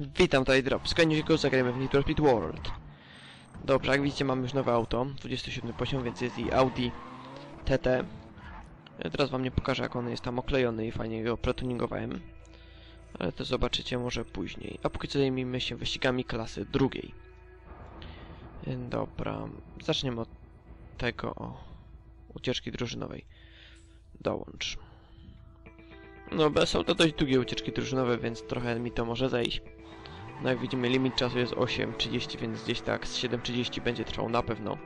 Witam tutaj Drop. Skończyć go zagrajmy w Need for Speed World. Dobrze, jak widzicie mamy już nowe auto, 27 poziom, więc jest i Audi TT. Ja Teraz wam nie pokażę jak on jest tam oklejony i fajnie go pretuningowałem. Ale to zobaczycie może później. A póki co zajmijmy się wyścigami klasy drugiej. Dobra, zaczniemy od tego o ucieczki drużynowej. Dołącz. No, są to dość długie ucieczki drużynowe, więc trochę mi to może zejść. No jak widzimy limit czasu jest 8.30, więc gdzieś tak z 7.30 będzie trwał na pewno.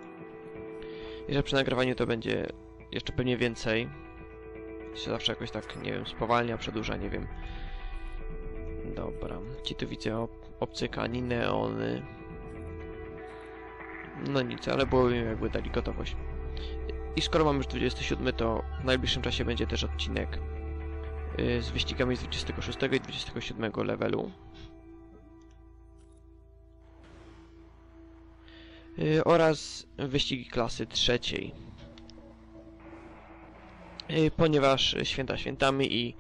I że przy nagrywaniu to będzie jeszcze pewnie więcej. Się zawsze jakoś tak, nie wiem, spowalnia, przedłuża, nie wiem. Dobra, ci tu widzę ob obcykani, neony. No nic, ale byłoby mi jakby dali gotowość. I skoro mamy już 27, to w najbliższym czasie będzie też odcinek y, z wyścigami z 26 i 27 levelu. Oraz wyścigi klasy trzeciej. Y, Ponieważ święta świętami i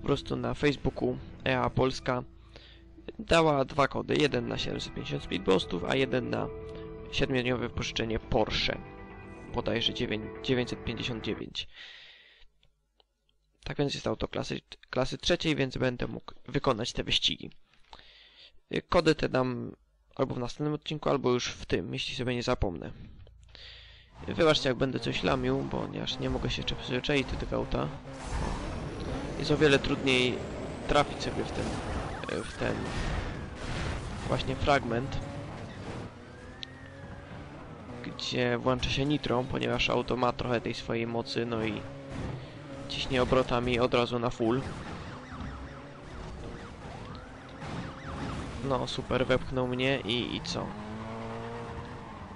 po prostu na Facebooku EA Polska dała dwa kody. Jeden na 750 speedboostów, a jeden na 7-dniowe wypożyczenie Porsche. Bodajże 9, 959. Tak więc jest auto klasy, klasy trzeciej, więc będę mógł wykonać te wyścigi. Y, Kody te dam albo w następnym odcinku, albo już w tym, jeśli sobie nie zapomnę. Wybaczcie, jak będę coś lamił, ponieważ nie mogę się przyzwyczaić do tego auta. Jest o wiele trudniej trafić sobie w ten, e, w ten właśnie fragment, gdzie włącza się nitro, ponieważ auto ma trochę tej swojej mocy, no i ciśnie obrotami od razu na full. No, super, wepchnął mnie i, i co?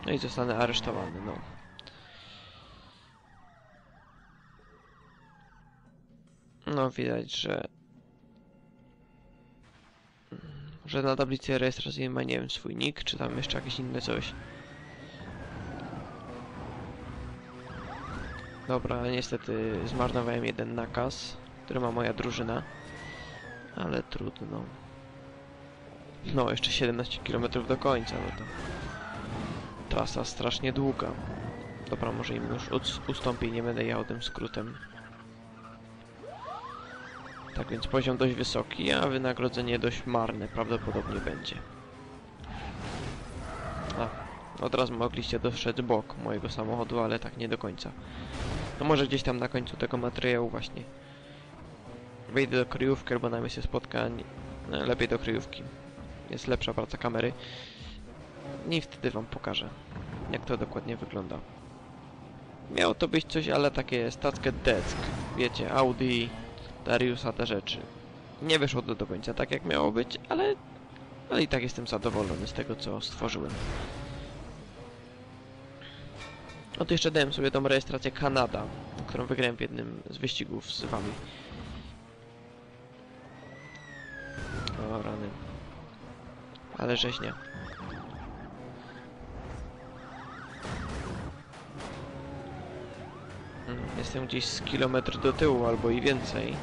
No i zostanę aresztowany, no. No, widać, że... Że na tablicy rejestracyjnej ma, nie wiem, swój nick, czy tam jeszcze jakieś inne coś. Dobra, niestety zmarnowałem jeden nakaz, który ma moja drużyna. Ale trudno. No, jeszcze 17 km do końca, no to... Trasa strasznie długa. Dobra, może im już us- ustąpię nie będę jechał tym skrótem. Tak więc poziom dość wysoki, a wynagrodzenie dość marne prawdopodobnie będzie. A, od razu mogliście dostrzec bok mojego samochodu, ale tak nie do końca. No może gdzieś tam na końcu tego materiału właśnie wejdę do kryjówki albo na miejsce spotkań. Lepiej do kryjówki jest lepsza praca kamery. I wtedy wam pokażę, jak to dokładnie wygląda. Miało to być coś, ale takie stackę deck. Wiecie, Audi, Dariusa, te rzeczy. Nie wyszło to do końca tak, jak miało być, ale, ale i tak jestem zadowolony z tego, co stworzyłem. No to jeszcze dałem sobie tą rejestrację Kanada, którą wygrałem w jednym z wyścigów z wami. O rany. Ale rzeźnia. Mm, Jestem gdzieś z kilometr do tyłu albo i więcej.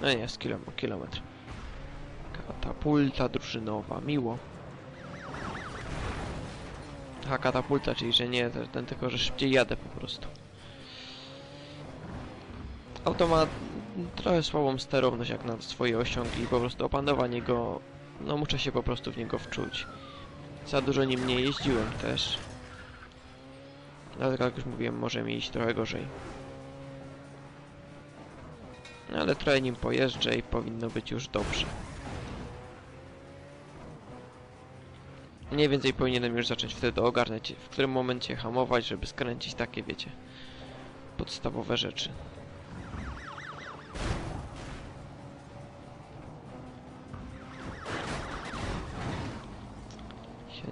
No nie, z kilom kilometr. Katapulta drużynowa, miło. Aha, katapulta, czyli że nie ten, tylko, że szybciej jadę po prostu. Auto ma trochę słabą sterowność jak na swoje osiągi i po prostu opanowanie go, no muszę się po prostu w niego wczuć. Za dużo nim nie jeździłem też. Dlatego jak już mówiłem, może mi iść trochę gorzej. No, Ale trochę nim pojeżdżę i powinno być już dobrze. Mniej więcej powinienem już zacząć wtedy ogarniać, w którym momencie hamować, żeby skręcić takie, wiecie, podstawowe rzeczy.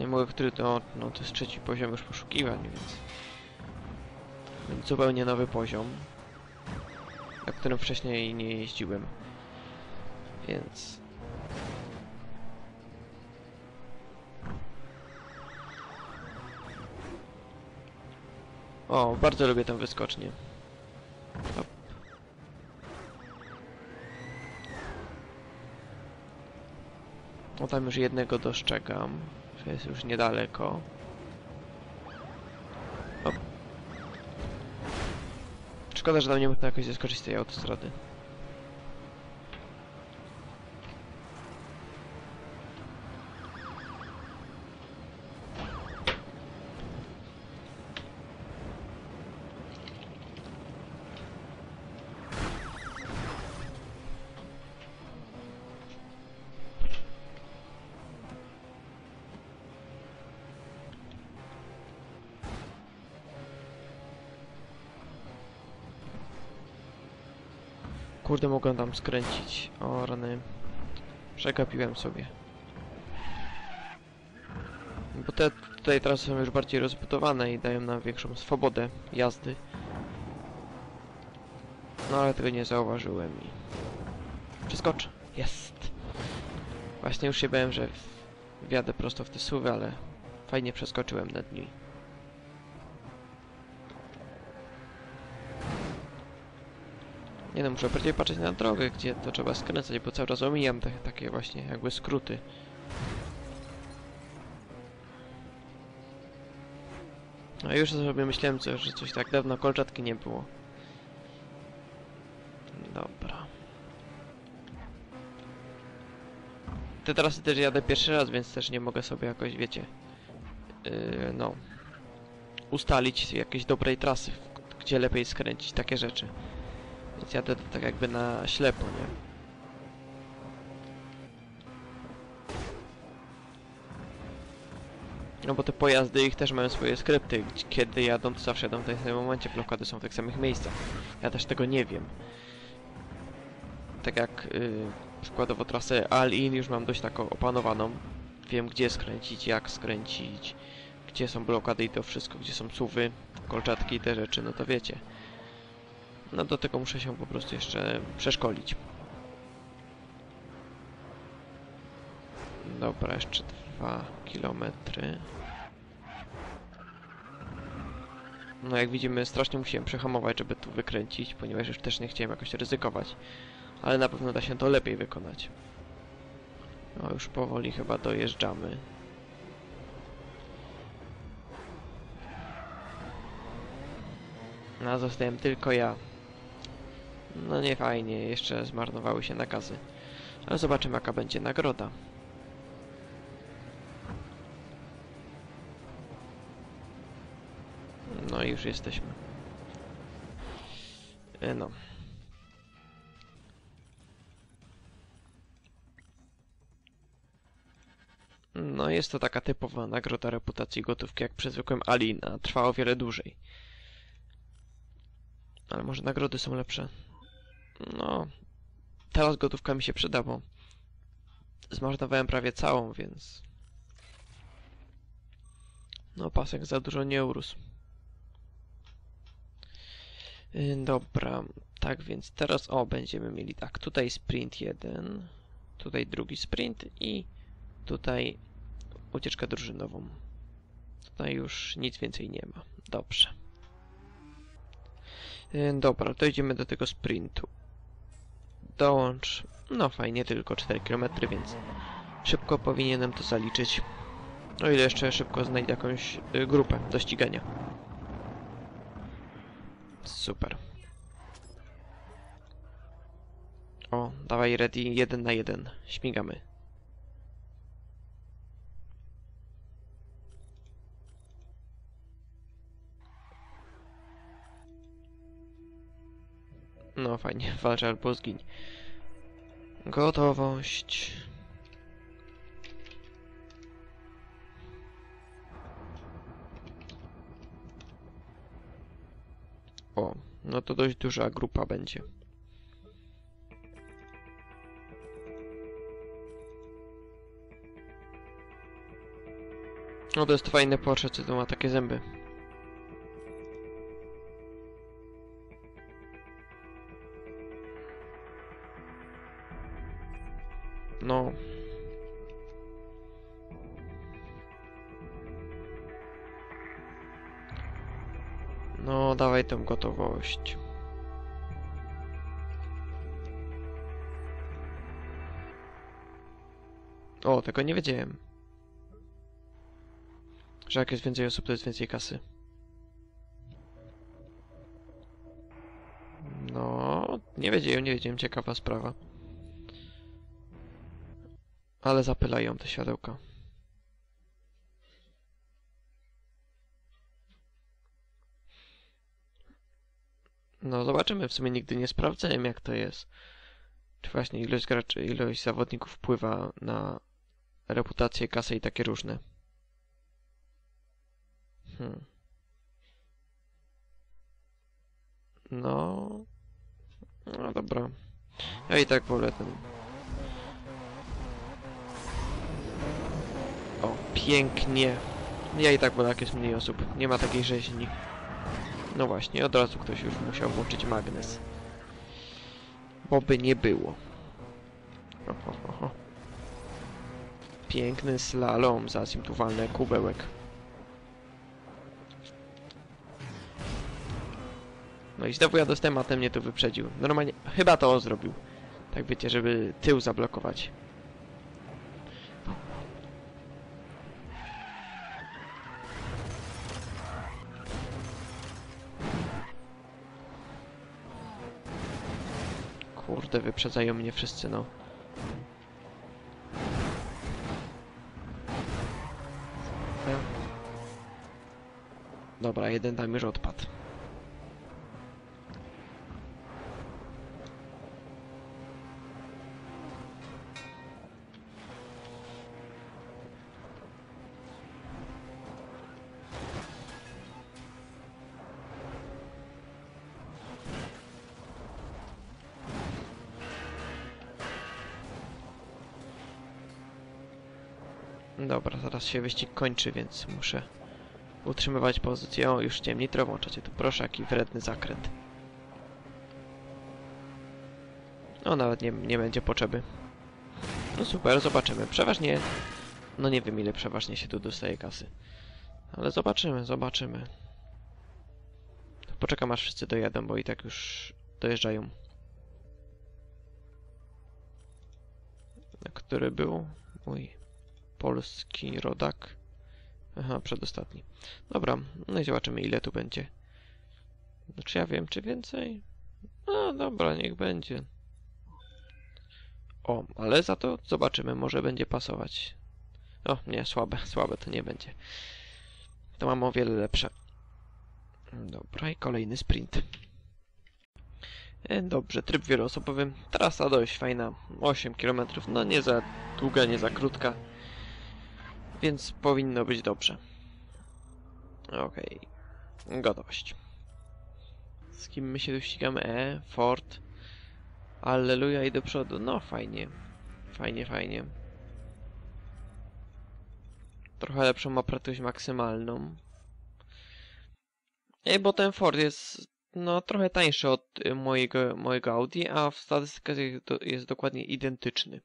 Nie mogę, który to, no to jest trzeci poziom już poszukiwań, więc... Więc zupełnie nowy poziom, na którym wcześniej nie jeździłem. Więc... O, bardzo lubię tę wyskocznię. Hop. O, tam już jednego dostrzegam, że jest już niedaleko. O. Szkoda, że tam nie można jakoś zeskoczyć z tej autostrady. Kurde, mogłem tam skręcić. O, rany. Przegapiłem sobie. Bo te tutaj trasy są już bardziej rozbudowane i dają nam większą swobodę jazdy. No ale tego nie zauważyłem i... Przeskoczę. Jest! Właśnie już się bałem, że wjadę prosto w te suwy, ale fajnie przeskoczyłem nad nimi. Nie no, muszę bardziej patrzeć na drogę, gdzie to trzeba skręcać, bo cały czas omijam te takie właśnie jakby skróty. A już sobie myślałem, co, że coś tak dawno kolczatki nie było. Dobra. Te trasy też jadę pierwszy raz, więc też nie mogę sobie jakoś, wiecie, yy, no, ustalić jakiejś dobrej trasy, gdzie lepiej skręcić, takie rzeczy. Więc jadę tak jakby na ślepo, nie? No bo te pojazdy ich też mają swoje skrypty. Kiedy jadą, to zawsze jadą w tym samym momencie. Blokady są w tych samych miejscach. Ja też tego nie wiem. Tak jak yy, przykładowo trasę All-In już mam dość taką opanowaną. Wiem gdzie skręcić, jak skręcić, gdzie są blokady i to wszystko, gdzie są suwy, kolczatki i te rzeczy, no to wiecie. No do tego muszę się po prostu jeszcze przeszkolić. Dobra, jeszcze dwa kilometry. No jak widzimy strasznie musiałem przehamować, żeby tu wykręcić, ponieważ już też nie chciałem jakoś ryzykować. Ale na pewno da się to lepiej wykonać. No już powoli chyba dojeżdżamy. No zostałem tylko ja. No nie fajnie, jeszcze zmarnowały się nakazy. Ale zobaczymy jaka będzie nagroda. No i już jesteśmy. E, No. No jest to taka typowa nagroda reputacji gotówki jak przy zwykłym Alina. Trwa o wiele dłużej. Ale może nagrody są lepsze. No, teraz gotówka mi się przyda, bo zmarnowałem prawie całą, więc... No, pasek za dużo nie urósł. Yy, dobra, tak więc teraz, o, będziemy mieli tak, tutaj sprint jeden, tutaj drugi sprint i tutaj ucieczkę drużynową. Tutaj już nic więcej nie ma. Dobrze. Yy, Dobra, to idziemy do tego sprintu. Dołącz. No fajnie, tylko 4 km, więc szybko powinienem to zaliczyć. O ile jeszcze szybko znajdę jakąś y, grupę do ścigania. Super. O, dawaj ready, jeden na jeden. Śmigamy. No fajnie, walcz albo zgiń. Gotowość. O, no to dość duża grupa będzie. No to jest fajne Porsche, to ma takie zęby. No. No, dawaj tą gotowość. O, tego nie wiedziałem. Że jak jest więcej osób, to jest więcej kasy. No, nie wiedziałem, nie wiedziałem, ciekawa sprawa. Ale zapylają te światełka. No, zobaczymy. W sumie nigdy nie sprawdzałem, jak to jest. Czy właśnie ilość graczy, ilość zawodników wpływa na reputację, kasę i takie różne. Hmm. No. No dobra. Ja i tak wolę ten. Pięknie. Ja i tak wolę, jak jest mniej osób. Nie ma takiej rzeźni. No właśnie, od razu ktoś już musiał włączyć magnes. Bo by nie było. Ho, ho, ho, ho. Piękny slalom, zaraz im kubełek. No i znowu ja dostałem, a ten mnie tu wyprzedził. Normalnie, chyba to zrobił. Tak wiecie, żeby tył zablokować. Kurde, wyprzedzają mnie wszyscy, no. Dobra, jeden tam już odpadł. Dobra, zaraz się wyścig kończy, więc muszę utrzymywać pozycję. O, już chciałem nitro włączać. Tu proszę, jaki wredny zakręt. No, nawet nie, nie będzie potrzeby. No super, zobaczymy. Przeważnie... No nie wiem, ile przeważnie się tu dostaje kasy. Ale zobaczymy, zobaczymy. Poczekam, aż wszyscy dojadą, bo i tak już dojeżdżają. Który był? Mój polski rodak. Aha, przedostatni. Dobra, no i zobaczymy ile tu będzie. Czy ja wiem, czy więcej? No dobra, niech będzie. O, ale za to zobaczymy, może będzie pasować. O, nie, słabe, słabe to nie będzie. To mam o wiele lepsze. Dobra, i kolejny sprint. E, Dobrze, tryb wieloosobowy. Trasa dość fajna, 8 km. No nie za długa, nie za krótka. Więc powinno być dobrze. Okej. Gotowość. Z kim my się tu ścigamy? E, Ford. Alleluja i do przodu. No fajnie. Fajnie, fajnie. Trochę lepszą ma prędkość maksymalną. Ej, bo ten Ford jest no trochę tańszy od y, mojego, mojego Audi, a w statystykach jest, do, jest dokładnie identyczny.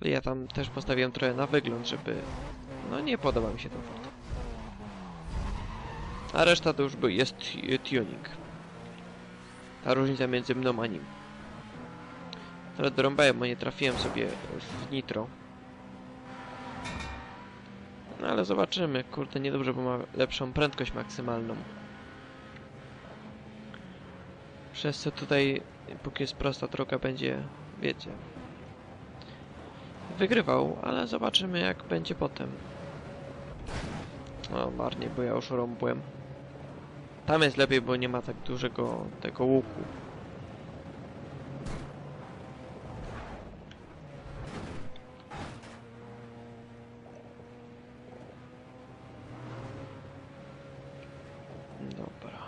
Ale ja tam też postawiłem trochę na wygląd, żeby... No nie podoba mi się ten Ford. A reszta to już jest tu- tuning. Ta różnica między mną a nim. Teraz dorąbałem, bo nie trafiłem sobie w nitro. No ale zobaczymy. Kurde, niedobrze, bo ma lepszą prędkość maksymalną. Przez co tutaj, póki jest prosta droga, będzie, wiecie, wygrywał, ale zobaczymy jak będzie potem. O, marnie, bo ja już rąbłem. Tam jest lepiej, bo nie ma tak dużego tego łuku. Dobra.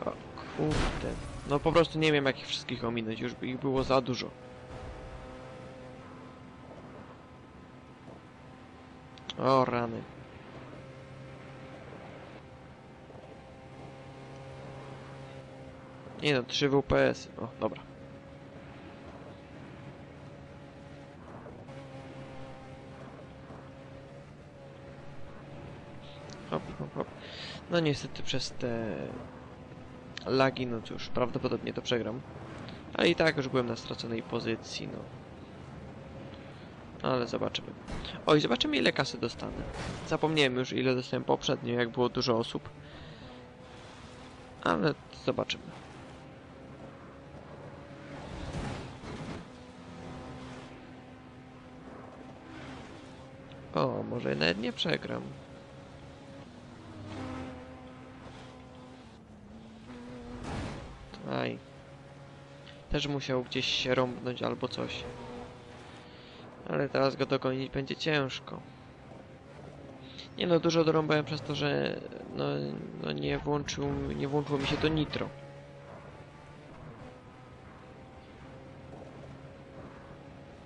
O kurde. No po prostu nie wiem jak ich wszystkich ominąć, już ich było za dużo. O rany. Nie no, 3 WPS. O, dobra. Hop, hop, hop. No niestety przez te lagi, no cóż, prawdopodobnie to przegram. Ale i tak już byłem na straconej pozycji, no. Ale zobaczymy. Oj, zobaczymy ile kasy dostanę. Zapomniałem już ile dostałem poprzednio, jak było dużo osób. Ale zobaczymy. O, może nawet nie przegram. Aj. Też musiał gdzieś się rąbnąć albo coś. Ale teraz go dogonić będzie ciężko. Nie no, dużo dorąbałem przez to, że no, no nie, włączył, nie włączyło mi się to nitro.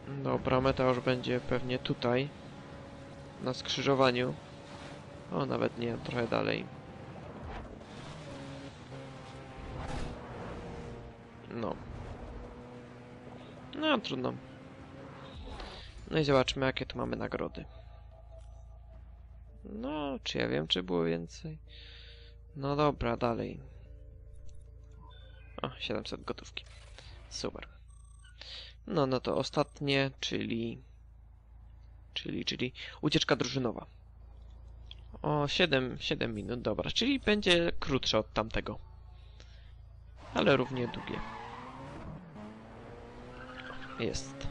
Dobra, meta już będzie pewnie tutaj. Na skrzyżowaniu. O, nawet nie, trochę dalej. No. No, trudno. No i zobaczmy, jakie tu mamy nagrody. No, czy ja wiem, czy było więcej? No dobra, dalej. O, 700 gotówki. Super. No, no to ostatnie, czyli... Czyli, czyli ucieczka drużynowa. O, 7, 7 minut, dobra. Czyli będzie krótsze od tamtego. Ale równie długie. Jest.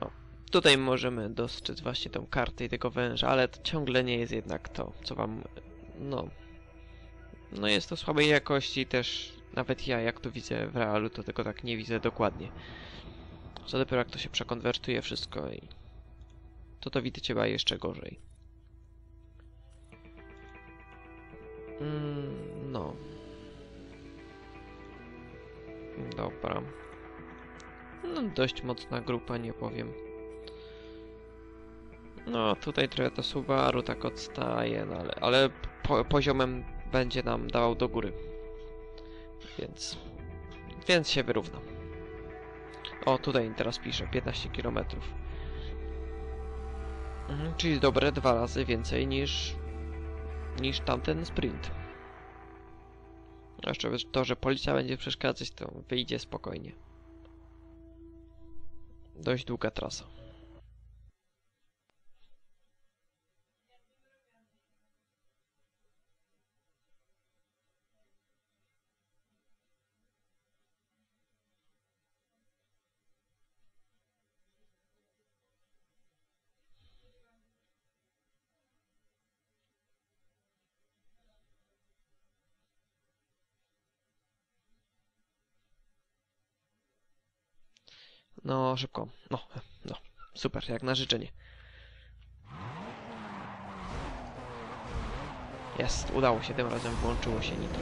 O, tutaj możemy dostrzec właśnie tą kartę i tego węża, ale to ciągle nie jest jednak to, co wam... No... No jest to słabej jakości też... Nawet ja, jak to widzę w realu, to tego tak nie widzę dokładnie. Co dopiero jak to się przekonwertuje wszystko i... To to widzicie chyba jeszcze gorzej. Mm, no. Dobra. No, dość mocna grupa, nie powiem. No, tutaj trochę to Subaru tak odstaje, no ale, ale po, poziomem będzie nam dawał do góry. Więc... Więc się wyrówna. O, tutaj teraz pisze 15 km. Mhm, czyli dobre dwa razy więcej niż niż tamten sprint. Jeszcze to, że policja będzie przeszkadzać, to wyjdzie spokojnie. Dość długa trasa. No, szybko. No, no. Super, jak na życzenie. Jest, udało się, tym razem włączyło się nitro.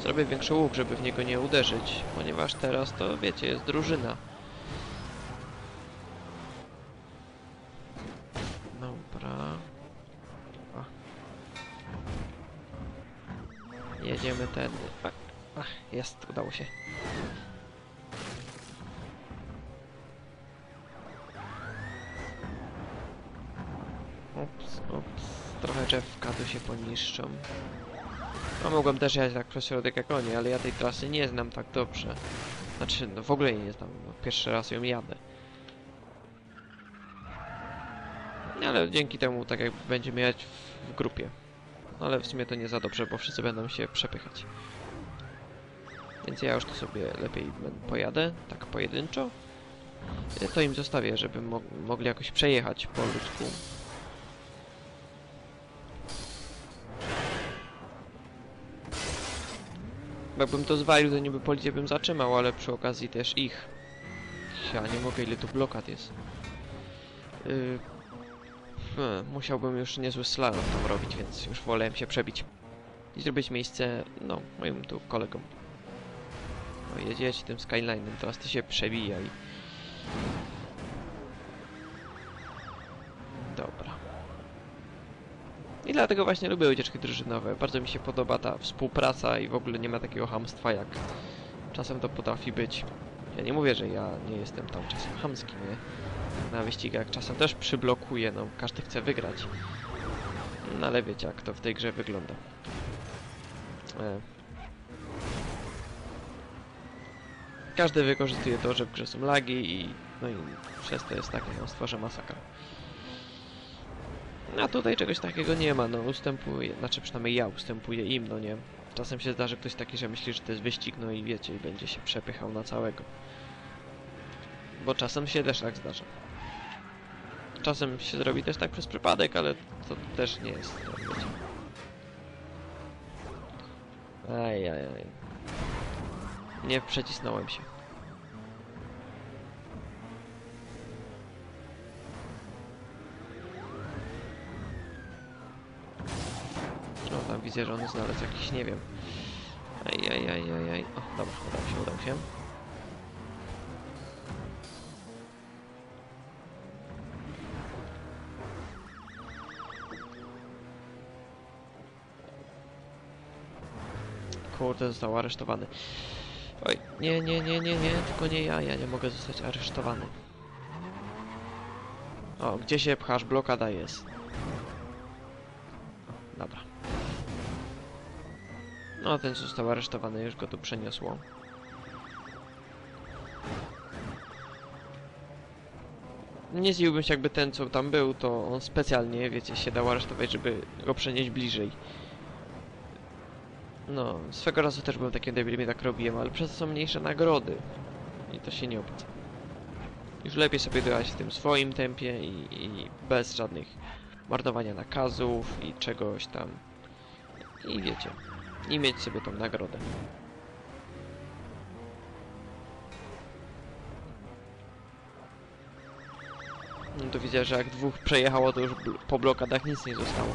Zrobię większy łuk, żeby w niego nie uderzyć, ponieważ teraz to, wiecie, jest drużyna. Dobra. O. Jedziemy. Ach, ach, jest, udało się. Trochę drzewka tu się poniszczą. No mogłem też jechać tak przez środek jak oni, ale ja tej trasy nie znam tak dobrze. Znaczy, no w ogóle jej nie znam, no, pierwszy raz ją jadę. Ale dzięki temu tak jak będziemy jechać w, w grupie. No, ale w sumie to nie za dobrze, bo wszyscy będą się przepychać. Więc ja już tu sobie lepiej pojadę, tak pojedynczo. To im zostawię, żeby mo mogli jakoś przejechać po ludzku. Jakbym to zwalił, to niby policję bym zatrzymał, ale przy okazji też ich. Ja nie mogę, ile tu blokad jest. Yy, hmm, musiałbym już niezły slalom tam robić, więc już wolałem się przebić. I zrobić miejsce, no, moim tu kolegom. No, jedziecie tym Skylinem, teraz ty się przebija I dlatego właśnie lubię ucieczki drużynowe. Bardzo mi się podoba ta współpraca i w ogóle nie ma takiego hamstwa, jak czasem to potrafi być. Ja nie mówię, że ja nie jestem tam czasem hamski, nie? Na wyścigach czasem też przyblokuję, no każdy chce wygrać. No ale wiecie, jak to w tej grze wygląda. E. Każdy wykorzystuje to, że w grze są lagi i No i przez to jest takie, no stworzę masakra. A tutaj czegoś takiego nie ma, no ustępuje, znaczy przynajmniej ja ustępuję im, no nie. Czasem się zdarzy ktoś taki, że myśli, że to jest wyścig, no i wiecie, i będzie się przepychał na całego. Bo czasem się też tak zdarza. Czasem się zrobi też tak przez przypadek, ale to też nie jest, tak wiecie. Aj, aj, aj. Nie przecisnąłem się. Widzę, że on znalazł jakiś, nie wiem. Aj, aj, aj, aj, aj. O, dobra, udał się, udał się. Kurde, został aresztowany. Oj, nie, nie, nie, nie, nie, tylko nie ja, ja nie mogę zostać aresztowany. O, gdzie się pchasz? Blokada jest. Dobra. No, ten został aresztowany, już go tu przeniosło. Nie zdziwiłbym się, jakby ten, co tam był, to on specjalnie, wiecie, się dał aresztować, żeby go przenieść bliżej. No, swego razu też byłem takim debilem i tak robiłem, ale przez to są mniejsze nagrody. I to się nie opłaca. Już lepiej sobie dojechać w tym swoim tempie i, i bez żadnych marnowania nakazów i czegoś tam. I wiecie, i mieć sobie tą nagrodę. No to widzę, że jak dwóch przejechało, to już po blokadach nic nie zostało.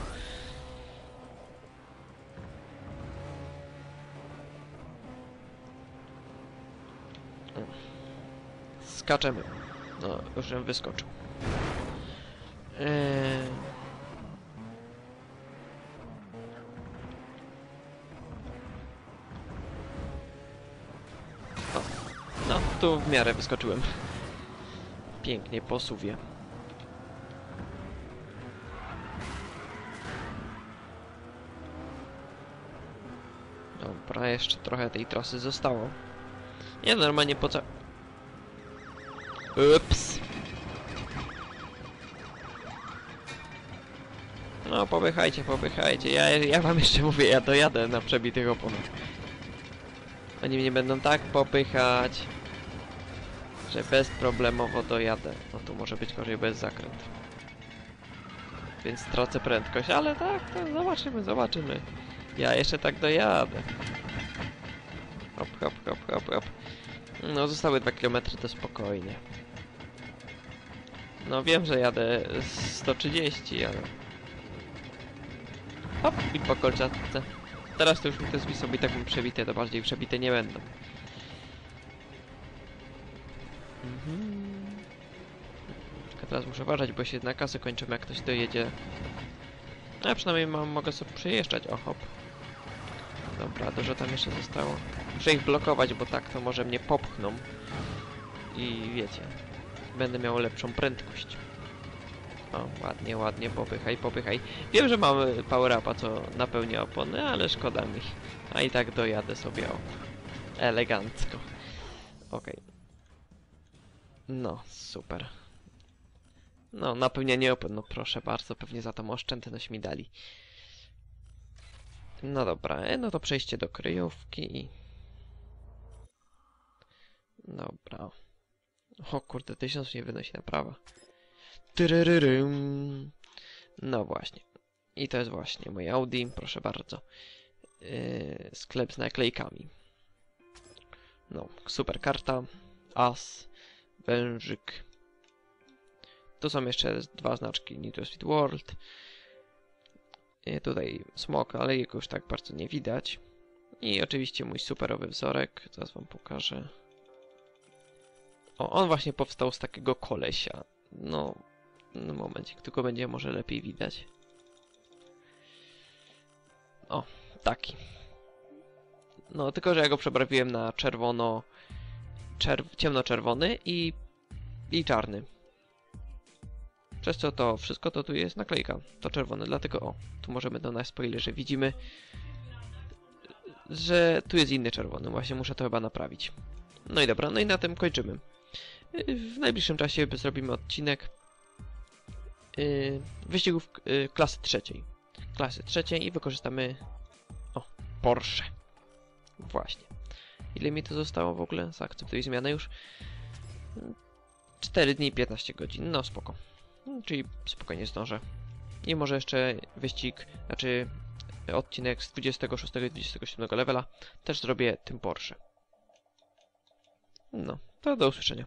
Skaczemy. No, już bym wyskoczył. Eee... tu w miarę wyskoczyłem. Pięknie, po suwie. Dobra, jeszcze trochę tej trasy zostało. Nie, normalnie po ca... Ups. No, popychajcie, popychajcie. Ja, ja wam jeszcze mówię, ja dojadę na przebitych oponach. Oni mnie będą tak popychać, że bezproblemowo dojadę. No tu może być gorzej bez zakręt. Więc stracę prędkość, ale tak, to zobaczymy, zobaczymy. Ja jeszcze tak dojadę. Hop, hop, hop, hop, hop. No, zostały 2 km to spokojnie. No wiem, że jadę 130, ale... Hop, i po kolczatce. Teraz to już mi te sobie tak przebite, to bardziej przebite nie będą. Mhm. Teraz muszę uważać, bo się na kasę kończymy, jak ktoś dojedzie. No, ja przynajmniej mam, mogę sobie przejeżdżać, o hop. Dobra, dużo tam jeszcze zostało. Muszę ich blokować, bo tak to może mnie popchną. I wiecie, będę miał lepszą prędkość. O, ładnie, ładnie, popychaj, popychaj. Wiem, że mamy power upa, co napełnia opony, ale szkoda mi. A i tak dojadę sobie o. Elegancko. Okej. No, super. No, napełnianie opon, no proszę bardzo, pewnie za tą oszczędność mi dali. No dobra, e, no to przejście do kryjówki. i- Dobra. O kurde, tysiąc mnie wynosi naprawa. Tyryryrym. No właśnie. I to jest właśnie mój Audi, proszę bardzo. Yy, sklep z naklejkami. No, super karta. As. Wężyk. Tu są jeszcze dwa znaczki to Speed World. I tutaj smok, ale jego już tak bardzo nie widać. I oczywiście mój superowy wzorek. Zaraz wam pokażę. O, on właśnie powstał z takiego kolesia. No, no momencik, tylko będzie może lepiej widać. O, taki. No, tylko że ja go przebarwiłem na czerwono... Czerw ciemnoczerwony i... i czarny. Przez co to wszystko to tu jest naklejka. To czerwone, dlatego o, tu możemy do nas spoilerze widzimy, że tu jest inny czerwony. Właśnie muszę to chyba naprawić. No i dobra, no i na tym kończymy. W najbliższym czasie zrobimy odcinek y, wyścigów y, klasy trzeciej. Klasy trzeciej i wykorzystamy o, Porsche. Właśnie. Ile mi to zostało w ogóle? Zaakceptuj zmianę już. 4 dni i 15 godzin. No spoko. Mm, Czyli spokojnie zdążę. I może jeszcze wyścig, znaczy odcinek z 26 i 27 levela też zrobię tym Porsche. No, to do usłyszenia.